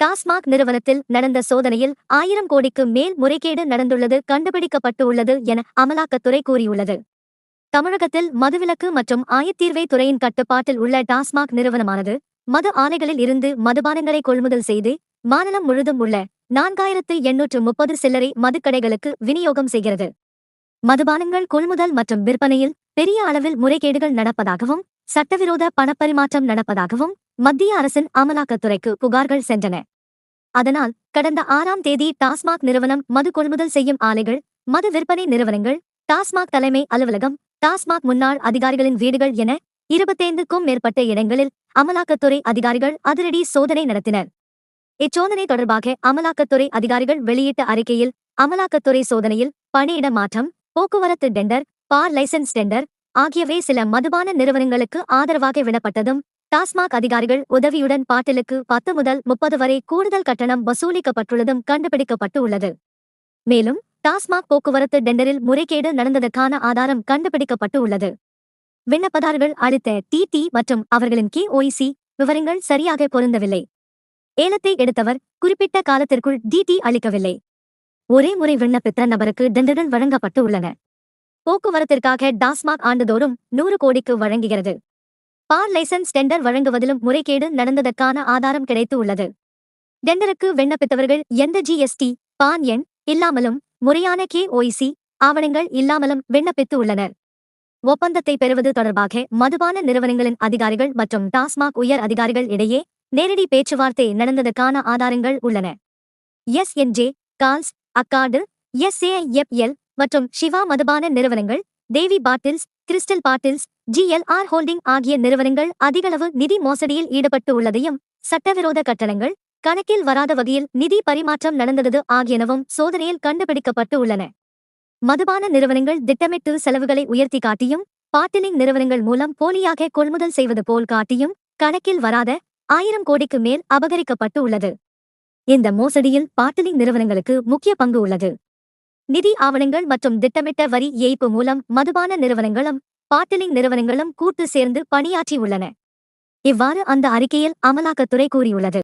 டாஸ்மாக் நிறுவனத்தில் நடந்த சோதனையில் ஆயிரம் கோடிக்கு மேல் முறைகேடு நடந்துள்ளது கண்டுபிடிக்கப்பட்டு உள்ளது என அமலாக்கத்துறை கூறியுள்ளது. தமிழகத்தில் மதுவிலக்கு மற்றும் ஆயத்தீர்வை துறையின் கட்டுப்பாட்டில் உள்ள டாஸ்மாக் நிறுவனமானது மது ஆலைகளில் இருந்து மதுபானங்களை கொள்முதல் செய்து மாநிலம் முழுதும் உள்ள நான்காயிரத்து எண்ணூற்று முப்பது சில்லறை மதுக்கடைகளுக்கு விநியோகம் செய்கிறது. மதுபானங்கள் கொள்முதல் மற்றும் விற்பனையில் பெரிய அளவில் முறைகேடுகள் நடப்பதாகவும் சட்டவிரோத பணப்பரிமாற்றம் நடப்பதாகவும் மத்திய அரசின் அமலாக்கத்துறைக்கு புகார்கள் சென்றன. அதனால் கடந்த ஆறாம் தேதி டாஸ்மாக் நிறுவனம் மது கொள்முதல் செய்யும் ஆலைகள் மது விற்பனை நிறுவனங்கள் டாஸ்மாக் தலைமை அலுவலகம் டாஸ்மாக் முன்னாள் அதிகாரிகளின் வீடுகள் என இருபத்தைந்துக்கும் மேற்பட்ட இடங்களில் அமலாக்கத்துறை அதிகாரிகள் அதிரடி சோதனை நடத்தினர். இச்சோதனை தொடர்பாக அமலாக்கத்துறை அதிகாரிகள் வெளியிட்ட அறிக்கையில் அமலாக்கத்துறை சோதனையில் பணியிட மாற்றம் போக்குவரத்து டெண்டர் பார் லைசன்ஸ் டெண்டர் ஆகியவை சில மதுபான நிறுவனங்களுக்கு ஆதரவாக விடப்பட்டதும் டாஸ்மாக் அதிகாரிகள் உதவியுடன் பாட்டிலுக்கு பத்து முதல் முப்பது வரை கூடுதல் கட்டணம் வசூலிக்கப்பட்டுள்ளதும் கண்டுபிடிக்கப்பட்டு உள்ளது. மேலும் டாஸ்மாக் போக்குவரத்து டெண்டரில் முறைகேடு நடந்ததற்கான ஆதாரம் கண்டுபிடிக்கப்பட்டு உள்ளது. விண்ணப்பதாரர்கள் அளித்த டிடி மற்றும் அவர்களின் கே ஓய்சி விவரங்கள் சரியாக பொருந்தவில்லை. ஏலத்தை எடுத்தவர் குறிப்பிட்ட காலத்திற்குள் டிடி அளிக்கவில்லை. ஒரே முறை விண்ணப்பித்த நபருக்கு டெண்டர்கள் வழங்கப்பட்டு உள்ளன. போக்குவரத்திற்காக டாஸ்மாக் ஆண்டுதோறும் நூறு கோடிக்கு வழங்குகிறது. பார் லைசன்ஸ் டெண்டர் வழங்குவதிலும் முறைகேடு நடந்ததற்கான ஆதாரம் கிடைத்து உள்ளது. டெண்டருக்கு விண்ணப்பித்தவர்கள் எந்த ஜிஎஸ்டி பான் எண் இல்லாமலும் முறையான கே ஆவணங்கள் இல்லாமலும் விண்ணப்பித்து உள்ளனர். ஒப்பந்தத்தை பெறுவது தொடர்பாக மதுபான நிறுவனங்களின் அதிகாரிகள் மற்றும் டாஸ்மாக் உயர் அதிகாரிகள் இடையே நேரடி பேச்சுவார்த்தை நடந்ததற்கான ஆதாரங்கள் உள்ளன. S N J Kals Accord SAFL மற்றும் சிவா மதுபான நிறுவனங்கள் Devi bottles Crystal bottles GLR holding ஆகிய நிறுவனங்கள் அதிகளவு நிதி மோசடியில் ஈடுபட்டு உள்ளதையும் சட்டவிரோத கட்டணங்கள் கணக்கில் வராத வகையில் நிதி பரிமாற்றம் நடந்தது ஆகியனவும் சோதனையில் கண்டுபிடிக்கப்பட்டு உள்ளன. மதுபான நிறுவனங்கள் திட்டமிட்டு செலவுகளை உயர்த்தி காட்டியும் பாட்டிலிங் நிறுவனங்கள் மூலம் போலியாக கொள்முதல் செய்வது போல் காட்டியும் கணக்கில் வராத ஆயிரம் கோடிக்கு மேல் அபகரிக்கப்பட்டு உள்ளது. இந்த மோசடியில் பாட்டிலிங் நிறுவனங்களுக்கு முக்கிய பங்கு உள்ளது. நிதி ஆவணங்கள் மற்றும் திட்டமிட்ட வரி ஏய்ப்பு மூலம் மதுபான நிறுவனங்களும் பாட்டிலிங் நிறுவனங்களும் கூட்டு சேர்ந்து பணியாற்றியுள்ளன. இவ்வாறு அந்த அறிக்கையில் அமலாக்கத்துறை கூறியுள்ளது.